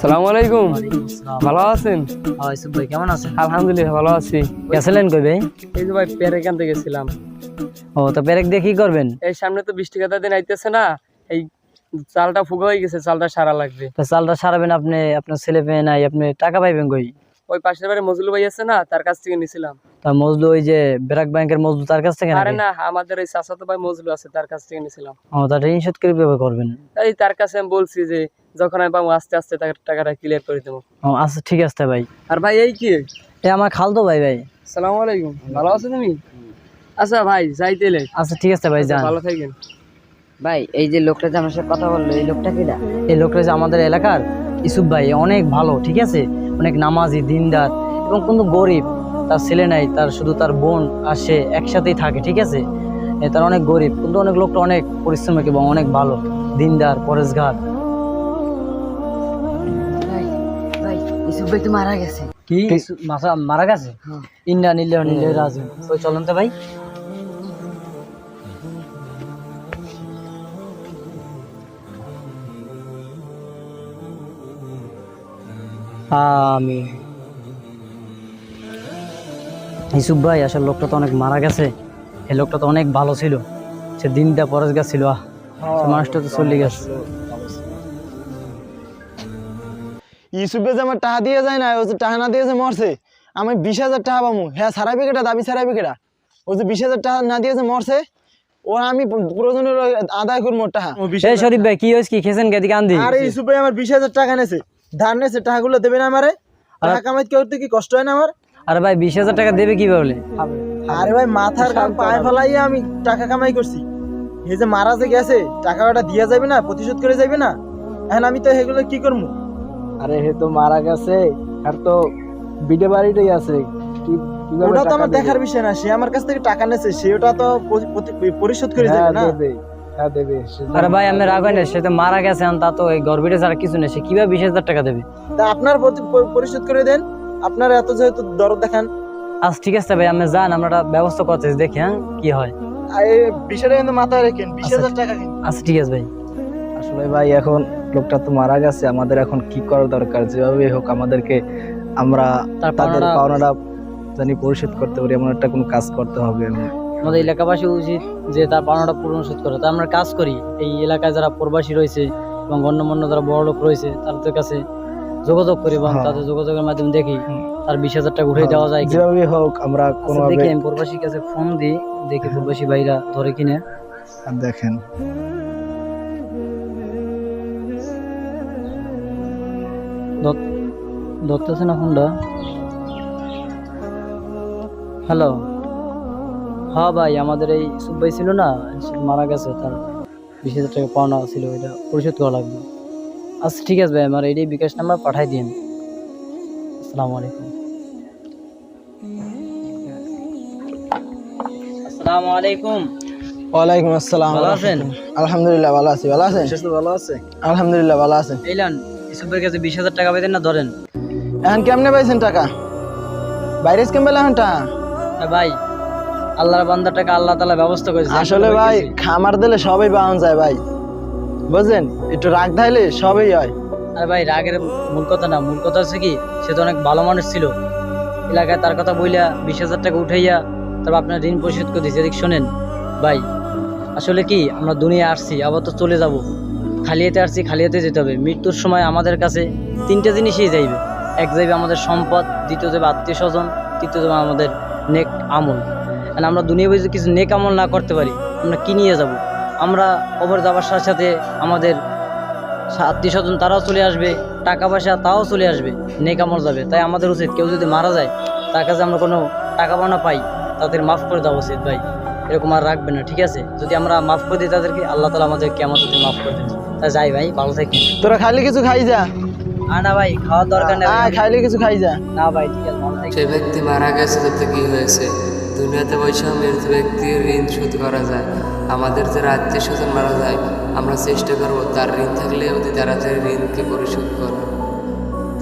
সালাম আলাইকুম ভালো আছেন? ভাই কেমন আছেন? আলহামদুলিল্লাহ ভালো আছি। গেছিলেন কই ভাই? এই যে ভাই পেরেক আনতে গেছিলাম। ও তো পেরেক দিয়ে কি করবেন? এই সামনে তো বৃষ্টি কথা দিন আইতেছে না। এই চালটা ফুগো হয়ে গেছে চালটা সারা লাগবে। তো চালটা সারাবেন আপনি আপনার ছেলে পেয়ে নাই আপনি টাকা পাইবেন কই? ওই পাশের বাড়ি মজলু ভাই আছে না তার কাছ থেকে নিছিলাম। তা মজলু ওই যে ব্র্যাক ব্যাংকের মজলু তার কাছ থেকে আরে না আমাদের এই চাচাতো ভাই মজলু আছে তার কাছ থেকে নিছিলাম। ও কীভাবে করবেন? এই তার কাছে আমি বলছি যে যখন আমি পাবো আস্তে আস্তে তাকে টাকাটা ক্লিয়ার করে দেবো। ও আচ্ছা ঠিক আছে ভাই। আর ভাই এই কি? এ আমার খালতো ভাই ভাই। সালাম আলাইকুম। ভালো আছো তুমি? আচ্ছা ভাই যাই তেলে আচ্ছা ঠিক আছে ভাই যান। ভালো থাকেন। ভাই এই যে লোকটা যে আমার সাথে কথা বলল এই লোকটা কিটা এই লোকটা যে আমাদের এলাকার ইসুফ ভাই অনেক ভালো ঠিক আছে? অনেক নামাজি দিনদার এবং কিন্তু গরিব। তার ছেলে নাই তার শুধু তার বোন আর সে একসাথেই থাকে ঠিক আছে? এ তার অনেক গরিব কিন্তু অনেক লোকটা অনেক পরিশ্রমিক এবং অনেক ভালো দিনদার পরেশগার। ইসুফ ভাই তো মারা গেছে। কি? মারা গেছে? ইন্ডিয়া নিলে নিলে রাজু ওই চলন ভাই। আমি ইসুফ ভাই আসলে লোকটা তো অনেক মারা গেছে। এই লোকটা তো অনেক ভালো ছিল। সে দিনটা পরেশ গেছিল। আহ মানুষটা তো চলে গেছে। ইউসুফে যে আমার টাকা দিয়ে যায় না ও যে টাকা না দিয়েছে মরছে আমি বিশ হাজার টাকা পাবো হ্যাঁ সারাবি কেটা দাবি সারাবি কেটা ও যে বিশ হাজার টাকা না দিয়েছে মরছে ও আমি প্রয়োজনের আদায় করব টাকা। এই শরীফ ভাই কি হয়েছে কি? খেয়েছেন গেদিকে আন্দি। আরে ইউসুফ ভাই আমার বিশ হাজার টাকা নেছে ধার নেছে টাকাগুলো দেবে না আমারে। টাকা কামাইতে করতে কি কষ্ট হয় না আমার? আরে ভাই বিশ হাজার টাকা দেবে কি বলে? আরে ভাই মাথার ঘাম পায়ে ফেলাইয়ে আমি টাকা কামাই করছি। এই যে মারা যে গেছে টাকাটা দিয়ে যাবে না প্রতিশোধ করে যাবে না? এখন আমি তো এগুলো কি করব? আরে হে তো মারা গেছে আর তো বিডে বাড়িতেই আছে ওটা তো আমার দেখার বিষয় না সে আমার কাছ থেকে টাকা নেছে সে ওটা তো পরি- পরি- পরিশোধ করে যাবে না? আরে ভাই আমি রাগ হয় না সে তো মারা গেছে তা তো এই গর্বিটা ছাড়া কিছু নেই সে কীভাবে বিশ হাজার টাকা দেবে? তা আপনার প্রতি- পরিশোধ করে দেন আপনার এত যেহেতু দরদ দেখান। আচ্ছা ঠিক আছে ভাই আমি যান আমরা একটা ব্যবস্থা করতেছি দেখি হ্যাঁ কি হয়। আর এই বিষয়টা কিন্তু মাথায় রাখেন বিশ হাজার টাকা আচ্ছা ঠিক আছে ভাই। আসলে ভাই এখন লোকটা তো মারা গেছে আমাদের এখন কি করা দরকার? যেভাবে হোক আমাদেরকে আমরা তাদের পাওনাটা- জানি পরিশোধ করতে পারি এমন একটা কোনো কাজ করতে হবে আমাদের এলাকাবাসী উচিত যে তার পাওনাটা পূরণ শোধ করে। তা আমরা কাজ করি এই এলাকায় যারা প্রবাসী রয়েছে এবং গণ্যমান্য যারা বড় লোক রয়েছে তাদের কাছে যোগাযোগ করি এবং হ্যাঁ। তাদের যোগাযোগের মাধ্যমে দেখি তার বিশ হাজার টাকা উঠে দেওয়া যায় যেভাবে হোক আমরা আচ্ছা, কোনোভাবে দেখি আমি প্রবাসীর কাছে ফোন দিই দেখি প্রবাসী ভাইরা ধরে কিনে। দেখেন। ধরতেছে না ফোনটা হ্যালো হ্যাঁ ভাই আমাদের এই ভাই ছিল না সে মারা গেছে তার বিশ হাজার টাকা পাওনা ছিল এটা পরিশোধ করা লাগবে। আচ্ছা ঠিক আছে ভাই আমার এইটাই বিকাশ নাম্বার পাঠাই দিন আসসালামু আলাইকুম। আসসালামু আলাইকুম। ওয়ালাইকুম আসসালাম ভালো আছেন? আলহামদুলিল্লাহ ভালো আছি। ভালো আছেন? ভালো আছে। আলহামদুলিল্লাহ ভালো আছেন। এইলান ইসুফের কাছে বিশ হাজার টাকা পেতেন না ধরেন। এখন কেমনে পাইছেন টাকা? বাইরে কেমন পেলে এখন টাকা ভাই আল্লাহর বান্দার টাকা আল্লাহ তালা ব্যবস্থা করেছে আসলে ভাই খামার দিলে সবই পাওয়া যায় ভাই। বুঝলেন? একটু রাগ ধাইলে সবই হয়। আরে ভাই রাগের মূল কথা না মূল কথা হচ্ছে কি সে তো অনেক ভালো মানুষ ছিল। এলাকায় তার কথা বইলা বিশ হাজার টাকা উঠাইয়া তারপর আপনার ঋণ পরিশোধ করে দিচ্ছে এদিক শোনেন ভাই আসলে কি আমরা দুনিয়া আসছি আবার তো চলে যাব। খালিয়াতে আসছি, খালিয়াতে যেতে হবে। মৃত্যুর সময় আমাদের কাছে তিনটা জিনিসই যাইবে। এক যাইবে আমাদের সম্পদ, দ্বিতীয় যাবে আত্মীয় স্বজন তৃতীয় যাবে আমাদের নেক আমল। আর আমরা দুনিয়া যদি কিছু নেক আমল না করতে পারি, আমরা কি নিয়ে যাব? আমরা কবর যাওয়ার সাথে সাথে আমাদের আত্মীয় স্বজন তারাও চলে আসবে টাকা পয়সা তাও চলে আসবে, নেক আমল যাবে। তাই আমাদের উচিত কেউ যদি মারা যায়, তার কাছে আমরা কোনো টাকা পাওনা পাই, তাদের মাফ করে দেওয়া উচিত ভাই। এরকম আর রাখবে না, ঠিক আছে? যদি আমরা মাফ করে দিই তাদেরকে, আল্লাহ তালা আমাদের মাফ করে দেবে। যাই ভাই ভালো থাকি। তোরা খাইলে কিছু খাই যা। না ভাই খাওয়ার দরকার নেই আয় খাইলে কিছু খাই যা। না ভাই ঠিক আছে ভালো থাকি। সে ব্যক্তি মারা গেছে তাতে কি হয়েছে? দুনিয়াতে বৈশা মৃত ব্যক্তির ঋণ শোধ করা যায়। আমাদের যারা আত্মীয় স্বজন মারা যায় আমরা চেষ্টা করব তার ঋণ থাকলে অতি তাড়াতাড়ি ঋণকে পরিশোধ করা